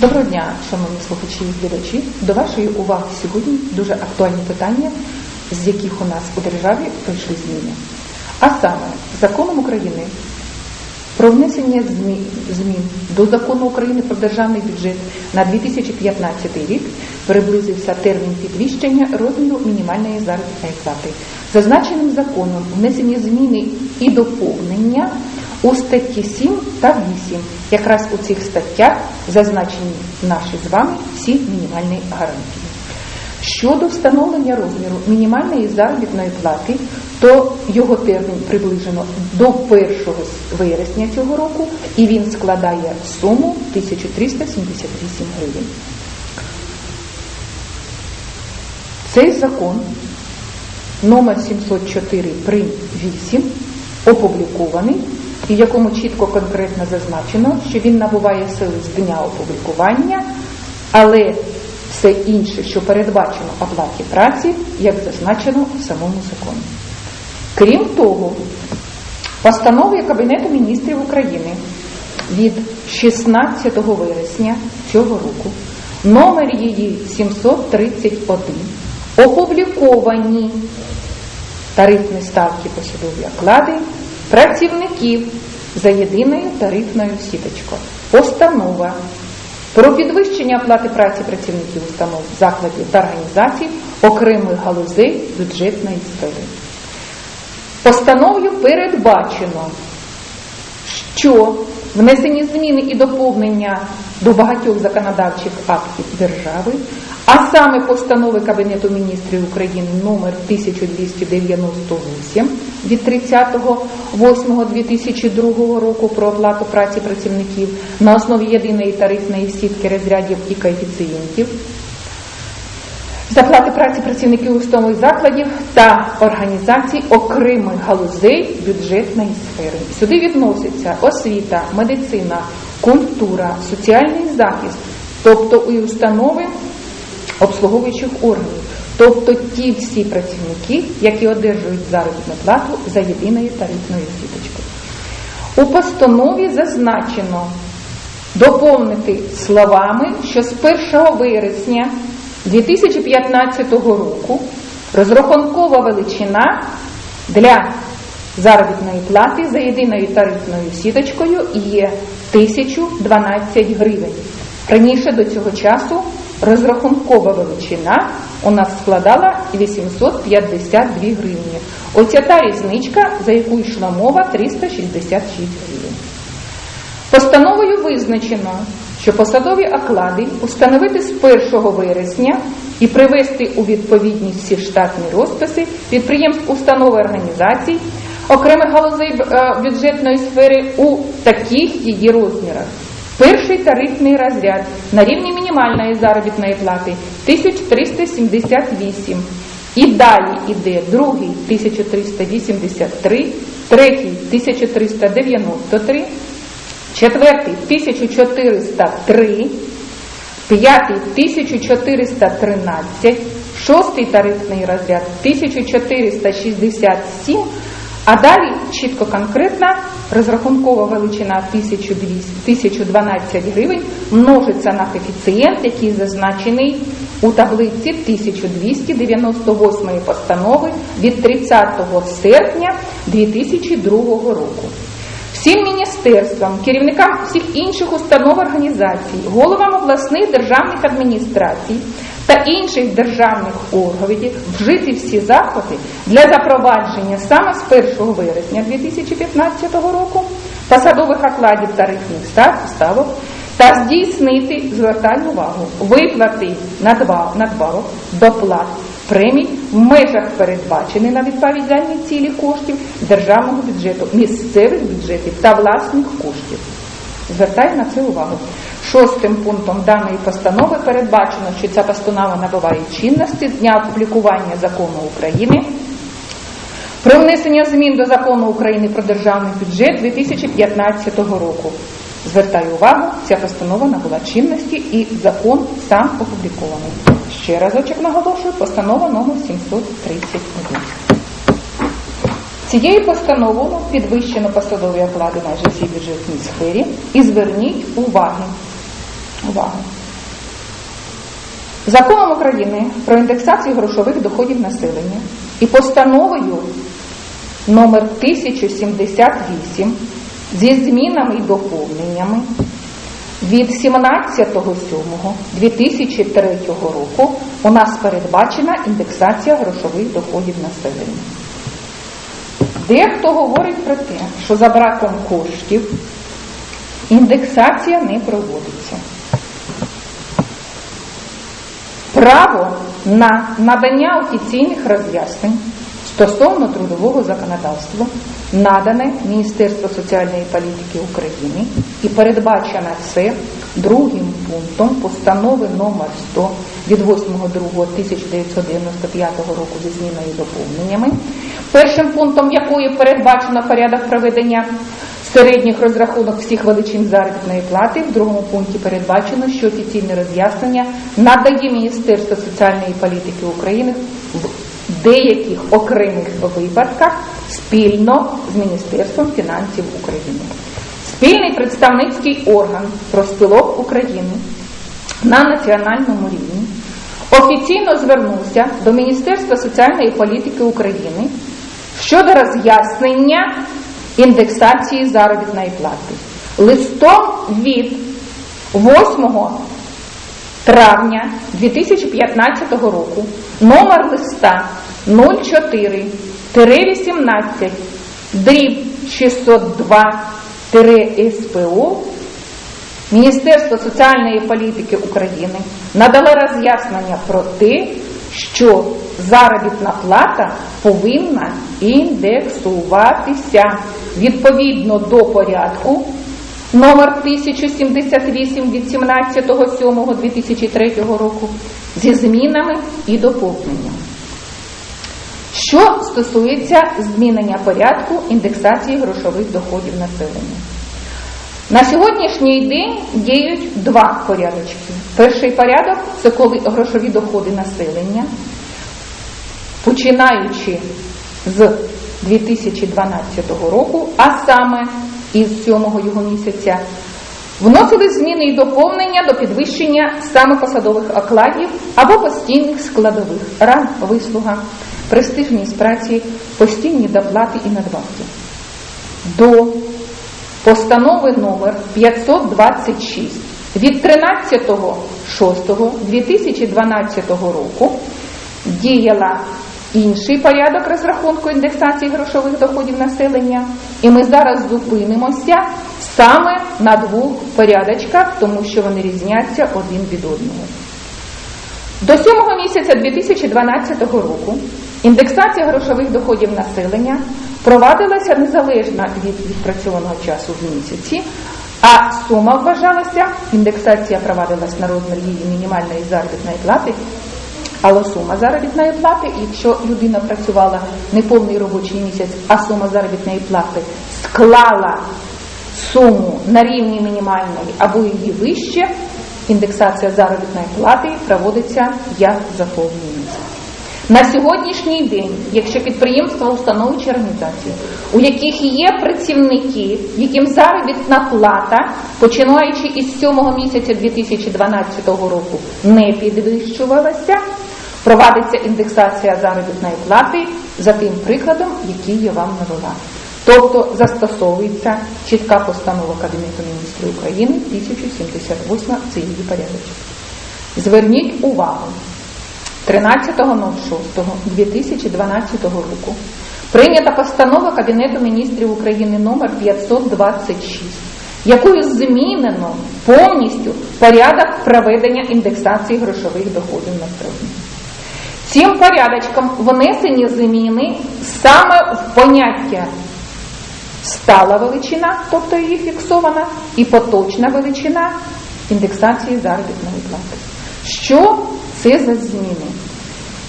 Доброго дня, шановні слухачі і глядачі. До вашої уваги сьогодні дуже актуальні питання, з яких у нас у державі пройшли зміни. А саме законом України про внесення змі- змін до закону України про державний бюджет на 2015 рік приблизився термін підвищення розміру мінімальної заробітної плати. Зазначеним законом внесені зміни і доповнення у статті 7 та 8. Якраз у цих статтях зазначені наші з вами всі мінімальні гарантії. Щодо встановлення розміру мінімальної заробітної плати, то його термін приближено до 1 вересня цього року, і він складає суму 1378 гривень. Цей закон номер 704 прим 8 опублікований, в якому чітко конкретно зазначено, що він набуває сили з дня опублікування, але все інше, що передбачено оплаті праці, як зазначено в самому законі. Крім того, постановою Кабінету міністрів України від 16 вересня цього року, номер її 731, опубліковані тарифні ставки посадові оклади працівників за єдиною тарифною сіточкою. Постанова про підвищення оплати праці працівників установ, закладів та організацій окремих галузей бюджетної сфери. Постановою передбачено, що внесені зміни і доповнення до багатьох законодавчих актів держави, а саме постанови Кабінету міністрів України номер 1298 від 30.08.2002 року про оплату праці працівників на основі єдиної тарифної сітки розрядів і коефіцієнтів, Заплати праці працівників установих закладів та організацій окремих галузей бюджетної сфери. Сюди відносяться освіта, медицина, культура, соціальний захист, тобто і установи обслуговуючих органів, тобто ті всі працівники, які одержують заробітну плату за єдиною тарифною сіточкою. У постанові зазначено доповнити словами, що з 1 вересня 2015 року розрахункова величина для заробітної плати за єдиною тарифною сіточкою є 1012 гривень. Раніше до цього часу розрахункова величина у нас складала 852 гривні. Оця та різничка, за яку йшла мова, 366 гривень. Постановою визначено, що посадові оклади установити з 1 вересня і привести у відповідність всі штатні розписи підприємств, установ і організацій окремих галузей е, бюджетної сфери у таких її розмірах. Перший тарифний розряд на рівні мінімальної заробітної плати 1378. І далі йде другий 1383, третій 1393, четвертий 1403, п'ятий 1413, шостий тарифний розряд 1467, а далі чітко конкретна розрахункова величина 1012 гривень множиться на коефіцієнт, який зазначений у таблиці 1298 постанови від 30 серпня 2002 року. Всім міністерствам, керівникам всіх інших установ організацій, головам обласних державних адміністрацій та інших державних органів вжити всі заходи для запровадження саме з 1 вересня 2015 року посадових окладів тарифних став, ставок та здійснити, звертаю увагу, виплати надбав- надбавок, доплат, премій в межах передбачених на відповідальні цілі коштів державного бюджету, місцевих бюджетів та власних коштів. Звертаю на це увагу. Шостим пунктом даної постанови передбачено, що ця постанова набуває чинності з дня опублікування закону України про внесення змін до закону України про державний бюджет 2015 року. Звертаю увагу, ця постанова набула чинності і закон сам опублікований. Ще разочок наголошую, постанова номер 731. Цією постановою підвищено посадові оклади майже всій бюджетній сфері і зверніть увагу. Увага! Законом України про індексацію грошових доходів населення і постановою номер 1078 зі змінами і доповненнями від 17.07.2003 року у нас передбачена індексація грошових доходів населення. Дехто говорить про те, що за браком коштів індексація не проводиться. Право на надання офіційних роз'яснень стосовно трудового законодавства надане Міністерство соціальної політики України і передбачено це другим пунктом постанови номер 100 від 8.2.1995 року зі зміною доповненнями, першим пунктом якої передбачено порядок проведення середніх розрахунок всіх величин заробітної плати. В другому пункті передбачено, що офіційне роз'яснення надає Міністерство соціальної політики України в деяких окремих випадках спільно з Міністерством фінансів України. Спільний представницький орган профспілок України на національному рівні офіційно звернувся до Міністерства соціальної політики України щодо роз'яснення індексації заробітної плати. Листом від 8 травня 2015 року номер листа 04 18 дріб 602 СПО Міністерство соціальної політики України надало роз'яснення про те, що заробітна плата повинна індексуватися відповідно до порядку номер 1078 від 17.07.2003 року зі змінами і доповненням. Що стосується змінення порядку індексації грошових доходів населення. На сьогоднішній день діють два порядочки. Перший порядок це коли грошові доходи населення, починаючи з 2012 року, а саме із 7 його місяця, вносили зміни і доповнення до підвищення саме посадових окладів або постійних складових ран, вислуга, престижність праці, постійні доплати і надбавки. До постанови номер 526 від 13.06.2012 року діяла інший порядок розрахунку індексації грошових доходів населення, і ми зараз зупинимося саме на двох порядочках, тому що вони різняться один від одного. До 7 місяця 2012 року індексація грошових доходів населення провадилася незалежно від відпрацьованого часу в місяці, а сума вважалася, індексація провадилась на розмір її мінімальної заробітної плати, але сума заробітної плати, якщо людина працювала не повний робочий місяць, а сума заробітної плати склала суму на рівні мінімальної або її вище, індексація заробітної плати проводиться як за повний місяць. На сьогоднішній день, якщо підприємства, установи чи організації, у яких є працівники, яким заробітна плата, починаючи із 7 місяця 2012 року, не підвищувалася, провадиться індексація заробітної плати за тим прикладом, який я вам навела. Тобто застосовується чітка постанова Кабінету міністрів України 1078 це її порядок. Зверніть увагу. 13.06.2012 року прийнята постанова Кабінету міністрів України номер 526 якою змінено повністю порядок проведення індексації грошових доходів населення. Цим порядочком внесені зміни саме в поняття стала величина, тобто її фіксована, і поточна величина індексації заробітної плати. Що це за зміни?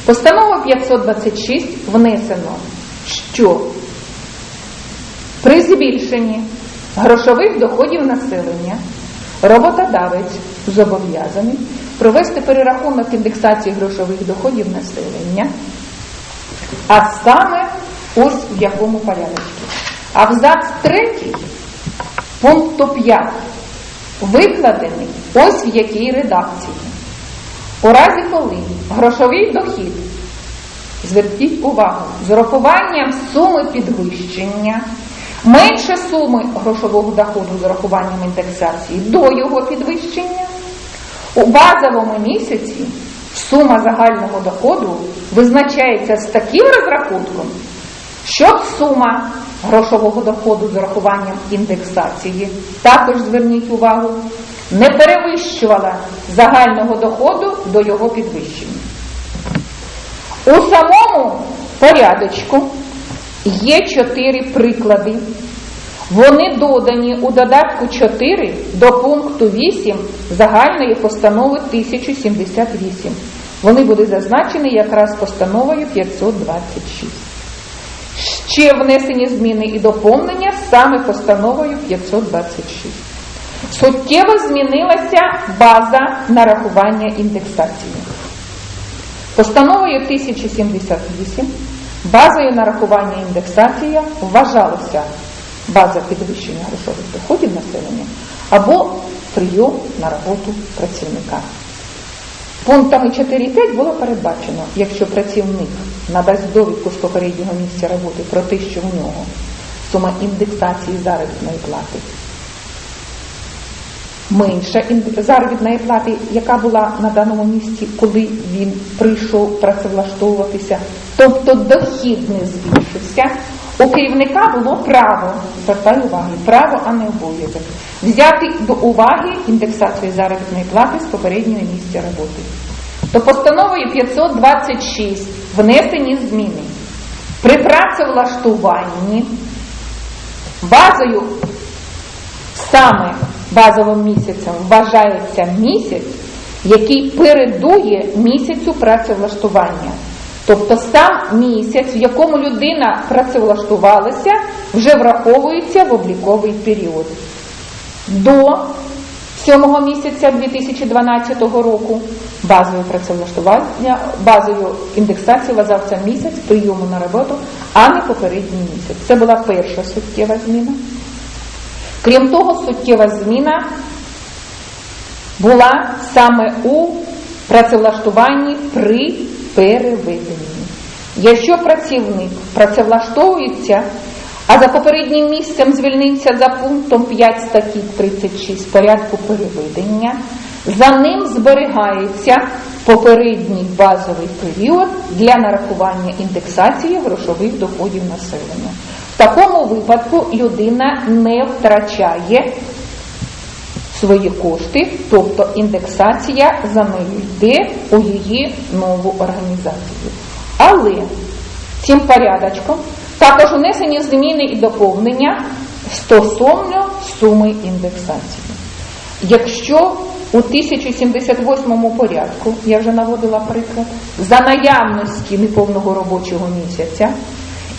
Постанова 526 внесено, що при збільшенні грошових доходів населення роботодавець зобов'язаний провести перерахунок індексації грошових доходів населення, а саме ось в якому порядку. Абзац 3 пункту 5 викладений ось в якій редакції. У разі, коли грошовий дохід, зверніть увагу, з урахуванням суми підвищення, менше суми грошового доходу з урахуванням індексації до його підвищення, у базовому місяці сума загального доходу визначається з таким розрахунком, щоб сума грошового доходу з урахуванням індексації, також зверніть увагу, не перевищувала загального доходу до його підвищення. У самому порядочку є чотири приклади. Вони додані у додатку 4 до пункту 8 загальної постанови 1078. Вони будуть зазначені якраз постановою 526. Ще внесені зміни і доповнення саме постановою 526. Суттєво змінилася база нарахування індексації. Постановою 1078 базою нарахування індексація вважалася база підвищення грошових доходів населення або прийом на роботу працівника. Пунктами 4 і 5 було передбачено, якщо працівник надасть довідку з попереднього місця роботи про те, що в нього сума індексації заробітної плати менша заробітної плати, яка була на даному місці, коли він прийшов працевлаштовуватися, тобто дохід не збільшився, у керівника було право, звертаю уваги, право, а не обов'язок, взяти до уваги індексацію заробітної плати з попереднього місця роботи. То постановою 526 внесені зміни. При працевлаштуванні базою саме базовим місяцем вважається місяць, який передує місяцю працевлаштування. Тобто сам місяць, в якому людина працевлаштувалася, вже враховується в обліковий період. До сьомого місяця 2012 року базовою працевлаштування, базою індексації вважався місяць прийому на роботу, а не попередній місяць. Це була перша суттєва зміна. Крім того, суттєва зміна була саме у працевлаштуванні при переведенні. Якщо працівник працевлаштовується, а за попереднім місцем звільнився за пунктом 5 статті 36 порядку переведення, за ним зберігається попередній базовий період для нарахування індексації грошових доходів населення. В такому випадку людина не втрачає свої кошти, тобто індексація за нею йде у її нову організацію. Але цим порядочком також внесені зміни і доповнення стосовно суми індексації. Якщо у 1078 порядку, я вже наводила приклад, за наявності неповного робочого місяця,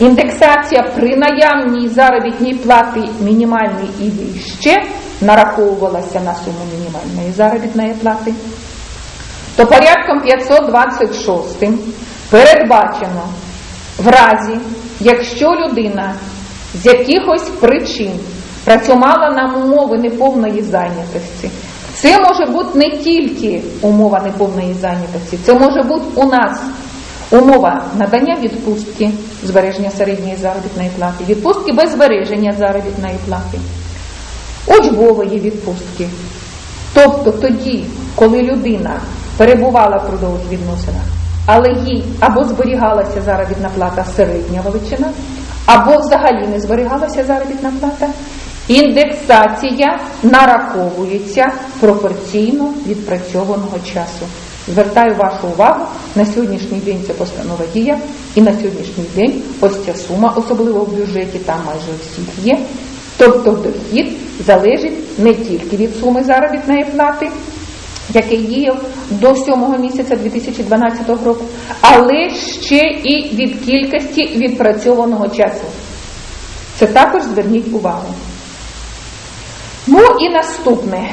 індексація при наявній заробітній платі мінімальній і вище нараховувалася на суму мінімальної заробітної плати, то порядком 526 передбачено в разі, якщо людина з якихось причин працювала на умови неповної зайнятості, це може бути не тільки умова неповної зайнятості, це може бути у нас умова надання відпустки, збереження середньої заробітної плати, відпустки без збереження заробітної плати, учбової відпустки. Тобто тоді, коли людина перебувала в трудових відносинах, але їй або зберігалася заробітна плата середня величина, або взагалі не зберігалася заробітна плата, індексація нараховується пропорційно відпрацьованого часу. Звертаю вашу увагу, на сьогоднішній день ця постанова дія, і на сьогоднішній день ось ця сума, особливо в бюджеті, там майже у всіх є. Тобто дохід залежить не тільки від суми заробітної плати, який діяв до 7 місяця 2012 року, але ще і від кількості відпрацьованого часу. Це також зверніть увагу. Ну і наступне.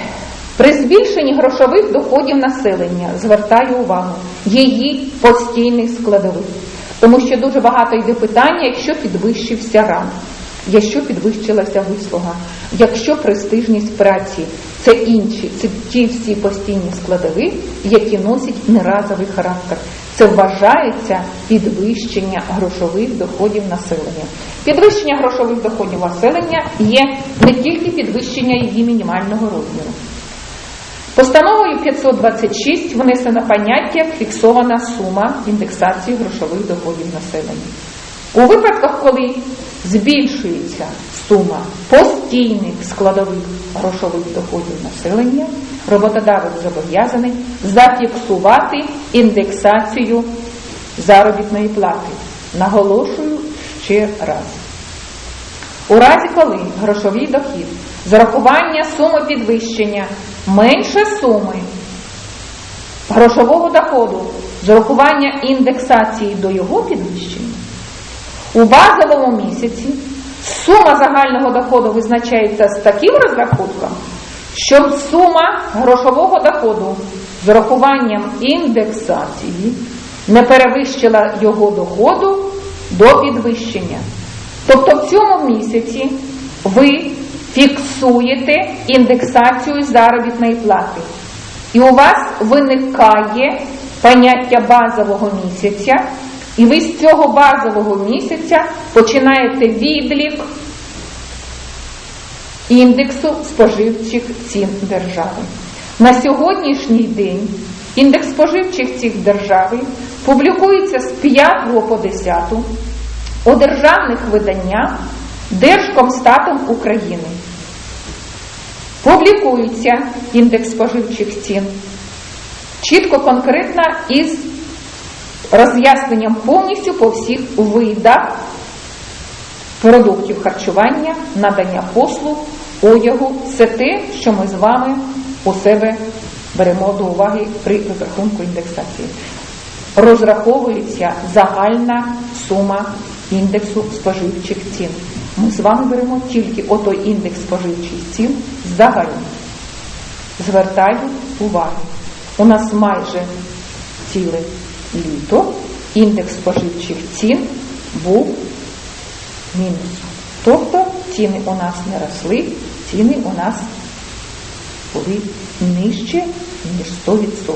При збільшенні грошових доходів населення звертаю увагу, її постійний складовий. Тому що дуже багато йде питання, якщо підвищився ранг. Якщо підвищилася вислуга, якщо престижність праці, це інші, це ті всі постійні складові, які носять неразовий характер. Це вважається підвищення грошових доходів населення. Підвищення грошових доходів населення є не тільки підвищення її мінімального розміру. Постановою 526 внесено поняття фіксована сума індексації грошових доходів населення. У випадках, коли збільшується сума постійних складових грошових доходів населення, роботодавець зобов'язаний зафіксувати індексацію заробітної плати. Наголошую ще раз. У разі, коли грошовий дохід з урахування суми підвищення менше суми грошового доходу з урахування індексації до його підвищення, у базовому місяці сума загального доходу визначається з таким розрахунком, щоб сума грошового доходу з урахуванням індексації не перевищила його доходу до підвищення. Тобто в цьому місяці ви фіксуєте індексацію заробітної плати. І у вас виникає поняття базового місяця, і ви з цього базового місяця починаєте відлік індексу споживчих цін держави. На сьогоднішній день індекс споживчих цін держави публікується з 5 по 10 у державних виданнях Держкомстатом України. Публікується індекс споживчих цін чітко, конкретно із роз'ясненням повністю по всіх видах продуктів харчування, надання послуг, одягу, все те, що ми з вами у себе беремо до уваги при розрахунку індексації. Розраховується загальна сума індексу споживчих цін. Ми з вами беремо тільки отой індекс споживчих цін загальний. Звертаю увагу. У нас майже ціле літо індекс споживчих цін був мінус. Тобто ціни у нас не росли, ціни у нас були нижче, ніж 100%.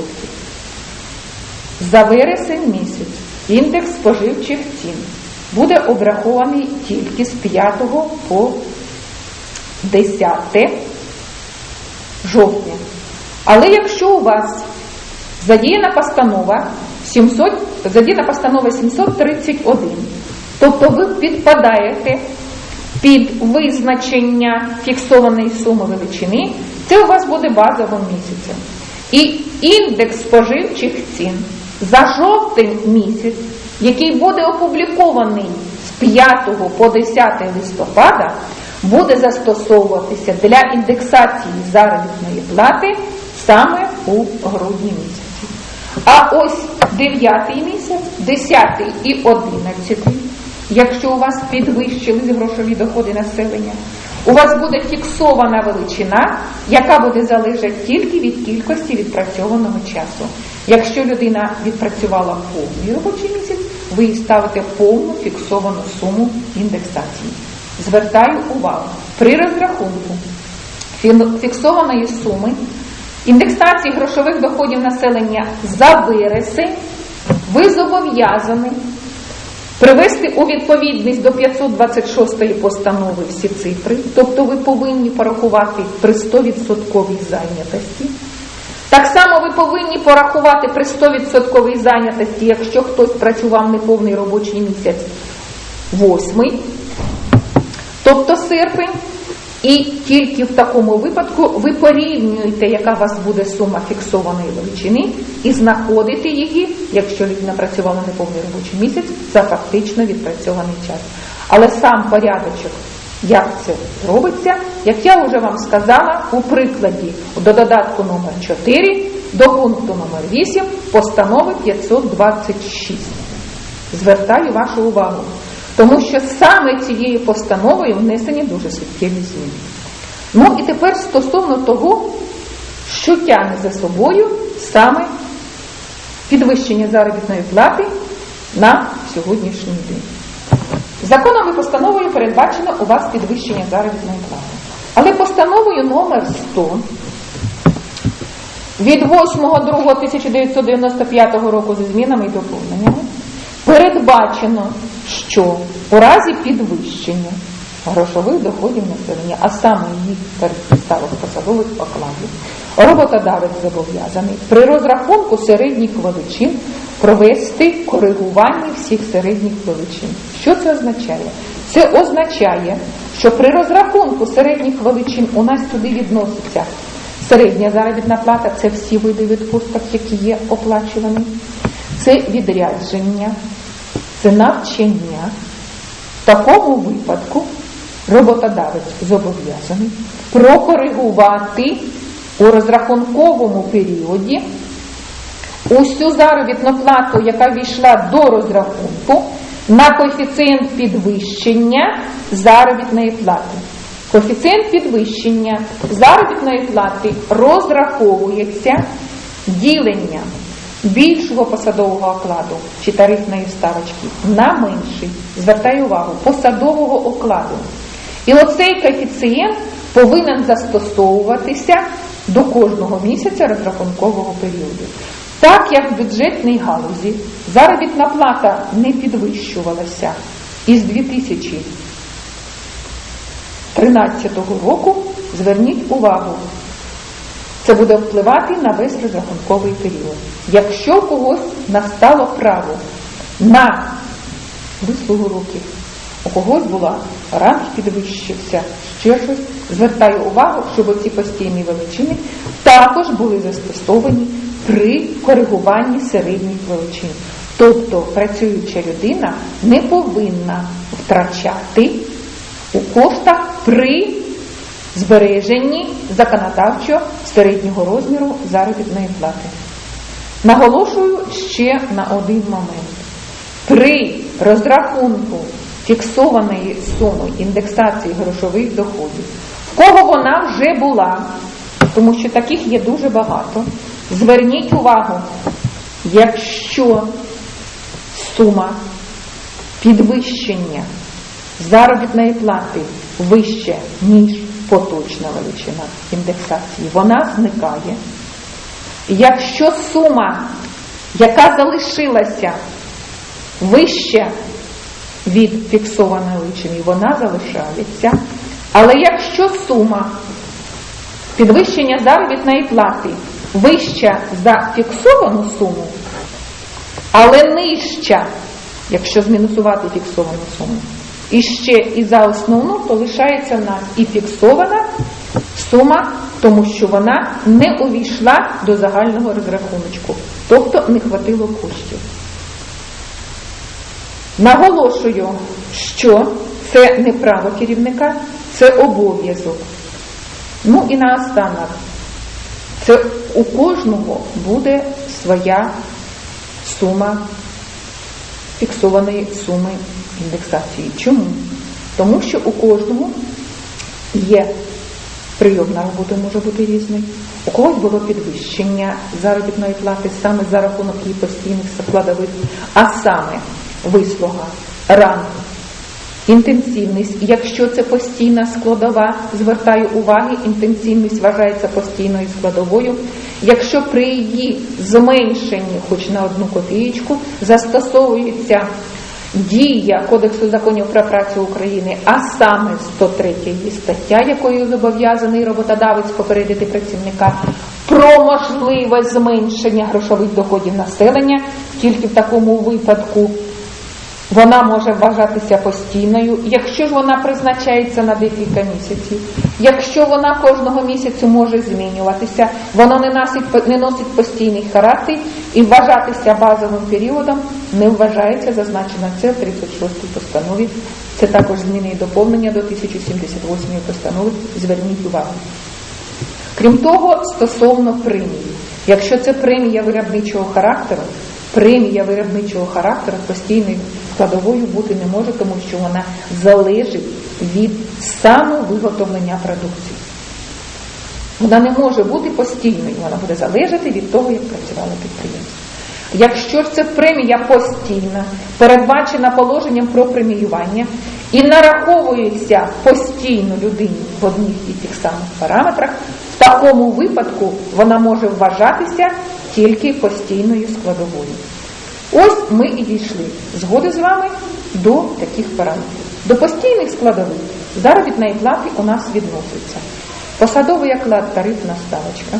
За вересень місяць індекс споживчих цін буде обрахований тільки з 5 по 10 жовтня. Але якщо у вас задіяна постанова 700, задіяна постанова 731, тобто ви підпадаєте під визначення фіксованої суми величини, це у вас буде базовим місяцем. І індекс споживчих цін за жовтень місяць, який буде опублікований з 5 по 10 листопада, буде застосовуватися для індексації заробітної плати саме у грудні місяці. А ось 9 місяць, 10 і 11, якщо у вас підвищились грошові доходи населення, у вас буде фіксована величина, яка буде залежати тільки від кількості відпрацьованого часу. Якщо людина відпрацювала повний робочий місяць, ви їй ставите повну фіксовану суму індексації. Звертаю увагу, при розрахунку фіксованої суми індексації грошових доходів населення за вересень. Ви зобов'язані привести у відповідність до 526 постанови всі цифри, тобто ви повинні порахувати при 100% зайнятості. Так само ви повинні порахувати при 100% зайнятості, якщо хтось працював неповний робочий місяць, восьмий, тобто серпень, і тільки в такому випадку ви порівнюєте, яка у вас буде сума фіксованої величини, і знаходите її, якщо людина працювала неповний робочий місяць, за фактично відпрацьований час. Але сам порядочок, як це робиться, як я вже вам сказала, у прикладі до додатку номер 4 до пункту номер 8 постанови 526. Звертаю вашу увагу. Тому що саме цією постановою внесені дуже суттєві зміни. Ну і тепер стосовно того, що тягне за собою саме підвищення заробітної плати на сьогоднішній день. Законом і постановою передбачено у вас підвищення заробітної плати. Але постановою номер 100 від 8.2.1995 року зі змінами і доповненнями передбачено, що у разі підвищення грошових доходів населення, а саме їх ставок посадових окладів, роботодавець зобов'язаний при розрахунку середніх величин провести коригування всіх середніх величин. Що це означає? Це означає, що при розрахунку середніх величин у нас туди відноситься середня заробітна плата, це всі види відпусток, які є оплачувані, це відрядження, це навчання. В такому випадку роботодавець зобов'язаний прокоригувати у розрахунковому періоді усю заробітну плату, яка війшла до розрахунку, на коефіцієнт підвищення заробітної плати. Коефіцієнт підвищення заробітної плати розраховується діленням більшого посадового окладу чи тарифної ставочки на менший, звертаю увагу, посадового окладу. І оцей коефіцієнт повинен застосовуватися до кожного місяця розрахункового періоду. Так як в бюджетній галузі заробітна плата не підвищувалася із 2013 року, зверніть увагу, це буде впливати на весь розрахунковий період. Якщо у когось настало право на вислугу років, у когось була ранг підвищився, ще щось, звертаю увагу, щоб ці постійні величини також були застосовані при коригуванні середніх величин. Тобто працююча людина не повинна втрачати у коштах при збереженні законодавчо середнього розміру заробітної плати. Наголошую ще на один момент. При розрахунку фіксованої суми індексації грошових доходів, в кого вона вже була, тому що таких є дуже багато, зверніть увагу, якщо сума підвищення заробітної плати вище, ніж поточна величина індексації, вона зникає. Якщо сума, яка залишилася вище від фіксованої величини, вона залишається. Але якщо сума підвищення заробітної плати вища за фіксовану суму, але нижча, якщо змінусувати фіксовану суму, і ще і за основну, то лишається в нас і фіксована сума, тому що вона не увійшла до загального розрахуночку, тобто не хватило коштів. Наголошую, що це не право керівника, це обов'язок. Ну і наостанок, це у кожного буде своя сума фіксованої суми індексації. Чому? Тому що у кожного є прийом на роботу може бути різний. У когось було підвищення заробітної плати саме за рахунок її постійних складових, а саме вислуга, ранг, інтенсивність. Якщо це постійна складова, звертаю уваги, інтенсивність вважається постійною складовою. Якщо при її зменшенні, хоч на одну копієчку, застосовується дія Кодексу законів про працю України, а саме 103 її стаття, якою зобов'язаний роботодавець попередити працівника про можливе зменшення грошових доходів населення, тільки в такому випадку вона може вважатися постійною, якщо ж вона призначається на декілька місяців, якщо вона кожного місяцю може змінюватися, воно не носить, не носить постійний характер і вважатися базовим періодом не вважається зазначено це в 36-й постанові. Це також зміни і доповнення до 1078 постанови. Зверніть увагу. Крім того, стосовно премії, якщо це премія виробничого характеру, премія виробничого характеру постійною складовою бути не може, тому що вона залежить від стану виготовлення продукції. Вона не може бути постійною, вона буде залежати від того, як працювало підприємство. Якщо ж це премія постійна, передбачена положенням про преміювання і нараховується постійно людині в одних і тих самих параметрах, в такому випадку вона може вважатися тільки постійною складовою. Ось ми і дійшли згоди з вами до таких параметрів. До постійних складових. Заробітної плати у нас відноситься. Посадовий оклад, тарифна ставочка,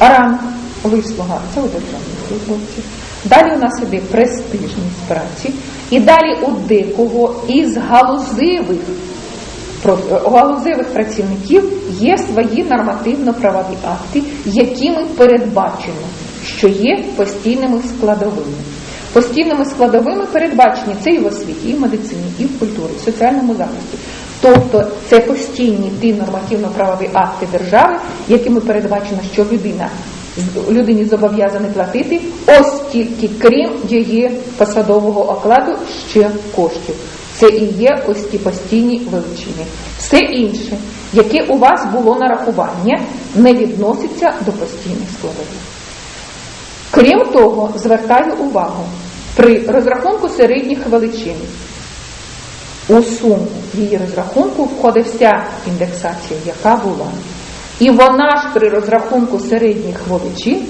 ранг, вислуга, це у державних службовців. Далі у нас іде престижність праці, і далі у декого із у галузевих працівників є свої нормативно-правові акти, якими передбачено, що є постійними складовими. Постійними складовими передбачені це і в освіті, і в медицині, і в культурі, і в соціальному захисті. Тобто це постійні ті нормативно-правові акти держави, якими передбачено, що людина людині зобов'язані платити ось тільки крім її посадового окладу ще коштів. Це і є ось ті постійні величини. Все інше, яке у вас було нарахування, не відноситься до постійних складових. Крім того, звертаю увагу, при розрахунку середніх величин у суму її розрахунку входить вся індексація, яка була. І вона ж при розрахунку середніх величин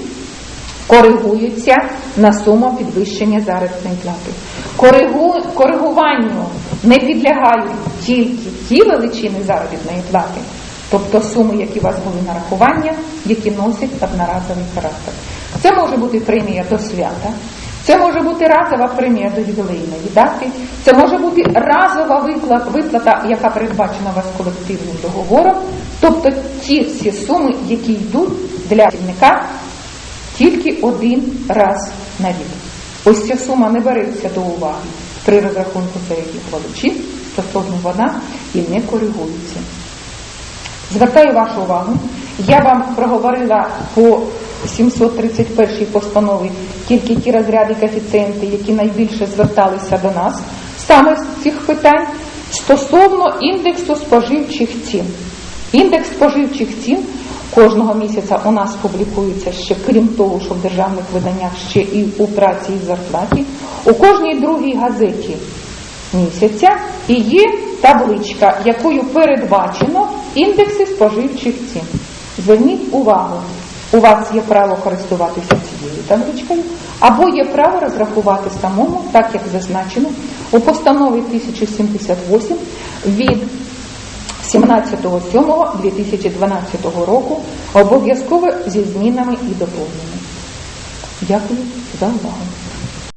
коригуються на суму підвищення заробітної плати. Коригу... Коригуванню не підлягають тільки ті величини заробітної плати, тобто суми, які у вас були нарахування, які носять одноразовий характер. Це може бути премія до свята, це може бути разова премія до ювілейної дати, це може бути разова виплата, яка передбачена вас колективним договором, тобто ті всі суми, які йдуть для керівника тільки один раз на рік. Ось ця сума не береться до уваги при розрахунку середніх величин, стосовно вона і не коригується. Звертаю вашу увагу, я вам проговорила по 731 постанові тільки ті розряди коефіцієнти, які найбільше зверталися до нас саме з цих питань стосовно індексу споживчих цін. Індекс споживчих цін кожного місяця у нас публікується ще, крім того, що в державних виданнях ще і у праці і в зарплаті. У кожній другій газеті місяця і є табличка, якою передбачено індекси споживчих цін. Зверніть увагу, у вас є право користуватися цією табличкою, або є право розрахувати самому, так як зазначено у постанові 1078 від 17.07.2012 року обов'язково зі змінами і доповненнями. Дякую за увагу.